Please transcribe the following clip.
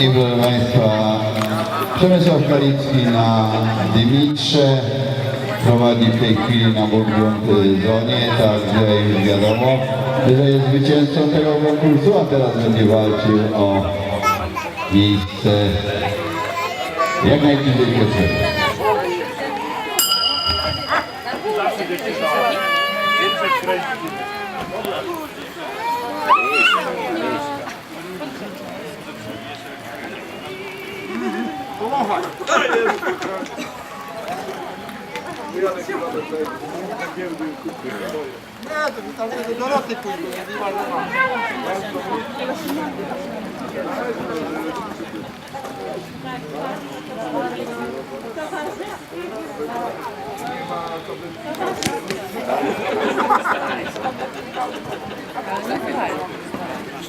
I proszę Państwa, Przemysław Kalicki na Dymitrze prowadzi w tej chwili na Burgund zonie, także już wiadomo, że jest zwycięzcą tego konkursu, a teraz będzie walczył o miejsce jak najbliżej. Nie, to tam do Doroty pójdzie, nie ma